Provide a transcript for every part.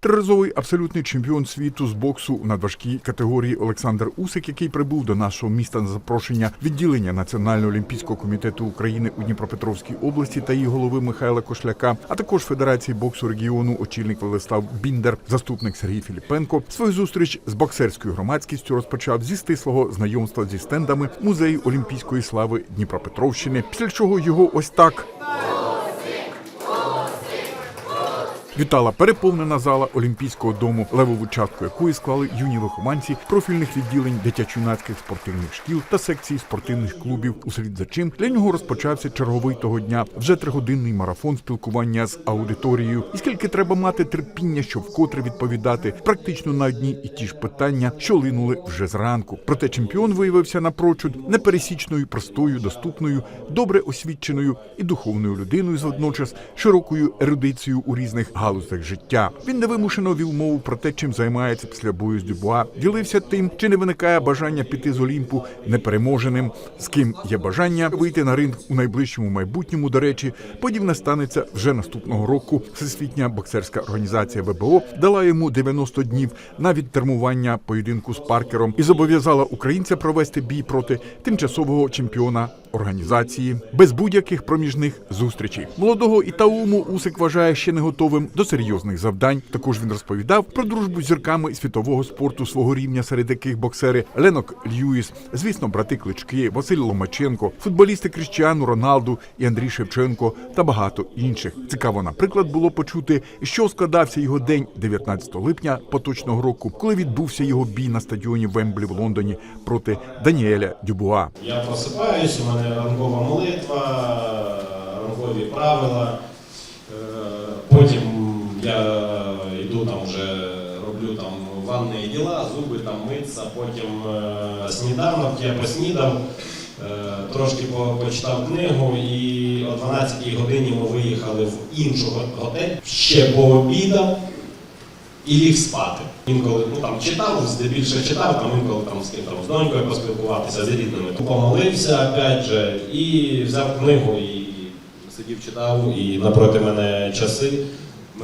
Триразовий абсолютний чемпіон світу з боксу у надважкій категорії Олександр Усик, який прибув до нашого міста на запрошення відділення Національного олімпійського комітету України у Дніпропетровській області та її голови Михайла Кошляка, а також Федерації боксу регіону, очільник Владислав Біндер, заступник Сергій Філіпенко. Свою зустріч з боксерською громадськістю розпочав зі стислого знайомства зі стендами музею Олімпійської слави Дніпропетровщини. Після чого його ось так Вітала переповнена зала Олімпійського дому, левову частку якої склали юні вихованці профільних відділень дитячо-юнацьких спортивних шкіл та секцій спортивних клубів. Услід за чим для нього розпочався черговий того дня вже тригодинний марафон спілкування з аудиторією. І скільки треба мати терпіння, щоб вкотре відповідати практично на одні і ті ж питання, що линули вже зранку. Проте чемпіон виявився напрочуд непересічною, простою, доступною, добре освіченою і духовною людиною з водночас широкою ерудицією у різних галузях життя. Він невимушено вів мову про те, чим займається після бою з Дюбуа, ділився тим, чи не виникає бажання піти з Олімпу непереможеним, з ким є бажання вийти на ринг у найближчому майбутньому. До речі, подібне станеться вже наступного року. Всесвітня боксерська організація ВБО дала йому 90 днів на відтермування поєдинку з Паркером і зобов'язала українця провести бій проти тимчасового чемпіона організації без будь-яких проміжних зустрічей. Молодого Ітауму Усик вважає ще не готовим до серйозних завдань. Також він розповідав про дружбу з зірками світового спорту свого рівня, серед яких боксери Ленок Льюіс, звісно, брати Клички, Василь Ломаченко, футболісти Кріщану Роналду і Андрій Шевченко та багато інших. Цікаво, наприклад, було почути, що складався його день 19 липня поточного року, коли відбувся його бій на стадіоні Вемблі в Лондоні проти Даніеля Дюбуа. Я просипаюсь, у мене ранкова молитва, ранкові правила. Е, Потім я йду там вже роблю там ванні діла, зуби там митися, потім е, сніданок, я поснідав, е, трошки по- почитав книгу і о 12 годині ми виїхали в іншу готель, ще пообідав і ліг спати. Інколи ну там читав, здебільшого читав, там інколи там з ким там з донькою поспілкуватися, з рідними. Помолився опять же, і взяв книгу і сидів, читав, і напроти мене часи.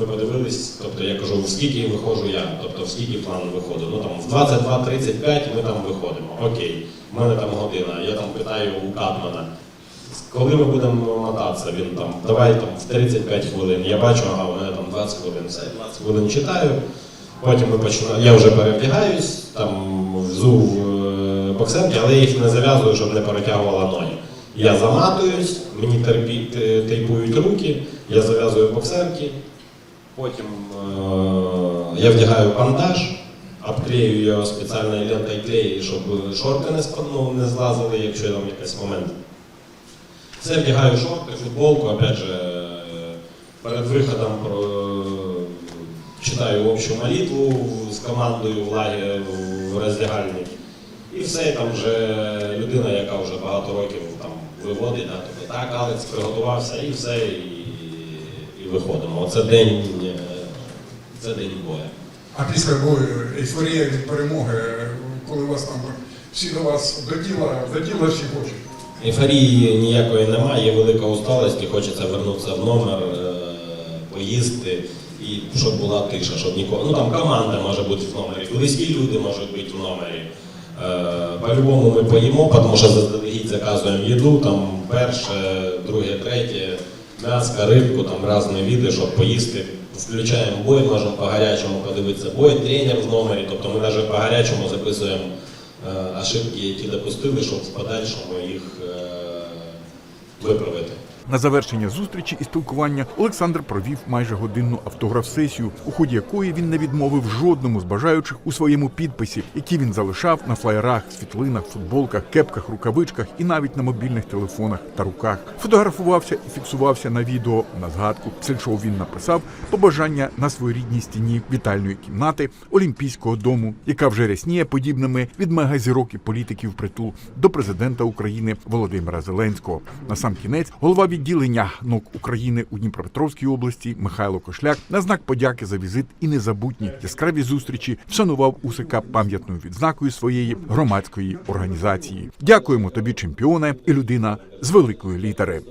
Ми подивились, тобто я кажу, в скільки виходжу я, тобто в скільки план виходу. Ну там в 22.35 ми там виходимо. Окей, в мене там година. Я там питаю у Катмана, коли ми будемо мотатися, він там, давай там в 35 хвилин. Я бачу, ага, у мене там 20 хвилин, все, 20 хвилин читаю. Потім ми починаємо, я вже перевдягаюсь, там взув е, боксерки, але їх не зав'язую, щоб не перетягувала ноги. Я заматуюсь, мені терпі, тейпують руки, я зав'язую боксерки, потім е, я вдягаю бандаж, обклею його спеціальною лентою клею, щоб шорти не, спа- ну, не злазили, якщо там якийсь момент. Все вдягаю шорти, футболку, опять же, е, перед виходом про, читаю общу молитву з командою в лагері в роздягальні. І все, там вже людина, яка вже багато років там виводить, да, тобто, так, Алекс приготувався і все, і, і виходимо. Оце день, е, це день бою. А після бою ейфорія від перемоги, коли вас там всі до вас до діла, до діла всі хочуть. Ейфорії ніякої немає, є велика усталость, і хочеться вернутися в номер, е, поїсти, і щоб була тиша, щоб нікого. Ну там команда може бути в номері, близькі люди можуть бути в номері. Е, По-любому ми поїмо, тому що заздалегідь заказуємо їду, там перше, друге, третє, м'яско, рибку, там різні види, щоб поїсти. Включаємо бой, можемо по гарячому подивитися бой, тренер в номері, тобто ми навіть по гарячому записуємо е, ошибки, які допустили, щоб в подальшому їх е, виправити. На завершення зустрічі і спілкування Олександр провів майже годинну автограф-сесію, у ході якої він не відмовив жодному з бажаючих у своєму підписі, які він залишав на флаєрах, світлинах, футболках, кепках, рукавичках і навіть на мобільних телефонах та руках. Фотографувався і фіксувався на відео на згадку. Чого він написав побажання на своєрідній стіні вітальної кімнати Олімпійського дому, яка вже рясніє подібними від мегазірок і політиків притул до президента України Володимира Зеленського. На сам кінець голова відділення НОК України у Дніпропетровській області Михайло Кошляк на знак подяки за візит і незабутні яскраві зустрічі вшанував Усика пам'ятною відзнакою своєї громадської організації. Дякуємо тобі, чемпіоне, і людина з великої літери.